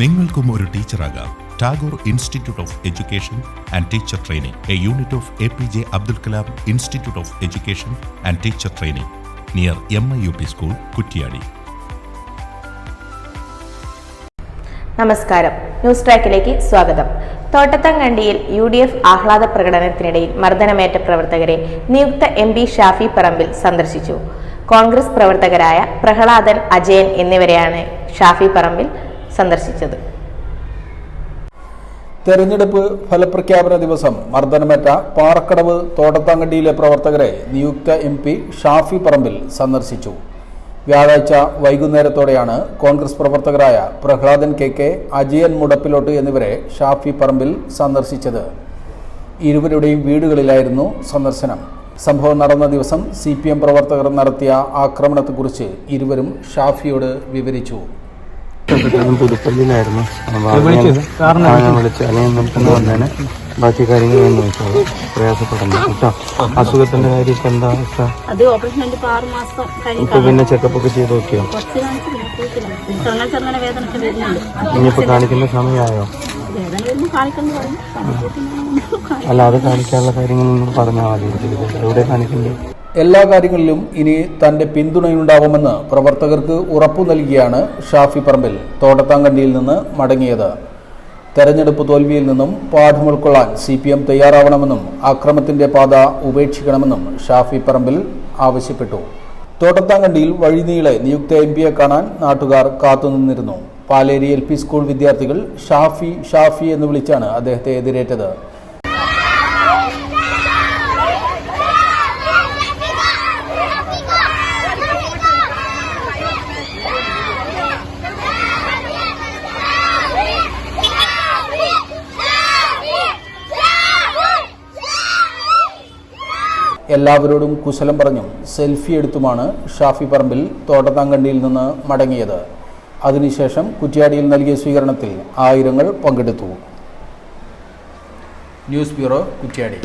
നിങ്ങൾക്കും ഒരു ടീച്ചറാകാം. Tagore institute of education and teacher training. A unit of A P J Abdul Kalam institute of education and teacher training. Near M I U P school Kuttiyadi. നമസ്കാരം. News ട്രാക്കിലേക്ക് സ്വാഗതം. തോട്ടത്തങ്കണ്ടിയിൽ U D F ആഹ്ലാദ പ്രകടനത്തിനിടയിൽ മർദ്ദനമേറ്റ പ്രവർത്തകരെ നിയുക്ത M P Shafi Parambil സന്ദർശിച്ചു. കോൺഗ്രസ് പ്രവർത്തകരായ പ്രഹ്ലാദൻ അജയൻ എന്നിവരെയാണ് ഷാഫി പറമ്പിൽ സന്ദർശിച്ചത്. തെരഞ്ഞെടുപ്പ് ഫലപ്രഖ്യാപന ദിവസം മർദ്ദനമേറ്റ പാറക്കടവ് തോട്ടത്താങ്കണ്ടിയിലെ പ്രവർത്തകരെ നിയുക്ത എം പി ഷാഫി പറമ്പിൽ സന്ദർശിച്ചു. വ്യാഴാഴ്ച വൈകുന്നേരത്തോടെയാണ് കോൺഗ്രസ് പ്രവർത്തകരായ പ്രഹ്ലാദൻ കെ കെ അജയൻ മുടപ്പിലോട്ട് എന്നിവരെ ഷാഫി പറമ്പിൽ സന്ദർശിച്ചത്. ഇരുവരുടെയും വീടുകളിലായിരുന്നു സന്ദർശനം. സംഭവം നടന്ന ദിവസം സി പ്രവർത്തകർ നടത്തിയ ആക്രമണത്തെക്കുറിച്ച് ഇരുവരും ഷാഫിയോട് വിവരിച്ചു. ഞാൻ പുതുപ്പള്ളിയിലായിരുന്നു. ഞാൻ വിളിച്ചു അല്ലെങ്കിൽ വന്നേനെ. ബാക്കി കാര്യങ്ങൾ ഞാൻ നോക്കിക്കോളാം. പ്രയാസപ്പെടണ്ട കേട്ടോ? അസുഖത്തിന്റെ കാര്യം ഇപ്പൊ എന്താ അവസ്ഥ? അത് ഓപ്പറേഷൻ കഴിഞ്ഞ് ഇപ്പൊ പിന്നെ ചെക്കപ്പ് ഒക്കെ ചെയ്ത് നോക്കിയോ? ഇനിയിപ്പോ കാണിക്കുന്ന സമയമായോ? അല്ല അത് കാണിക്കാനുള്ള കാര്യങ്ങൾ നിങ്ങൾ പറഞ്ഞാൽ മതി. എവിടെ കാണിക്കണ്ടേ എല്ലാ കാര്യങ്ങളിലും ഇനി തന്റെ പിന്തുണയുണ്ടാവുമെന്ന് പ്രവർത്തകർക്ക് ഉറപ്പു നൽകിയാണ് ഷാഫി പറമ്പിൽ തോട്ടത്താങ്കണ്ടിയിൽ നിന്ന് മടങ്ങിയത്. തെരഞ്ഞെടുപ്പ് തോൽവിയിൽ നിന്നും പാഠം ഉൾക്കൊള്ളാൻ സി പി എം തയ്യാറാവണമെന്നും അക്രമത്തിന്റെ പാത ഉപേക്ഷിക്കണമെന്നും ഷാഫി പറമ്പിൽ ആവശ്യപ്പെട്ടു. തോട്ടത്താങ്കണ്ടിയിൽ വഴിനീളെ നിയുക്ത എം പിയെ കാണാൻ നാട്ടുകാർ കാത്തുനിന്നിരുന്നു. പാലേരി എൽ പി സ്കൂൾ വിദ്യാർത്ഥികൾ ഷാഫി ഷാഫി എന്ന് വിളിച്ചാണ് അദ്ദേഹത്തെ എതിരേറ്റത്. എല്ലാവരോടും കുശലം പറഞ്ഞു സെൽഫി എടുത്തുമാണ് ഷാഫി പറമ്പിൽ തോട്ടത്താങ്കണ്ടിയിൽ നിന്ന് മടങ്ങിയത്. അതിനുശേഷം കുറ്റ്യാടിയിൽ നൽകിയ സ്വീകരണത്തിൽ ആയിരങ്ങൾ പങ്കെടുത്തു. News bureau Kuttiady.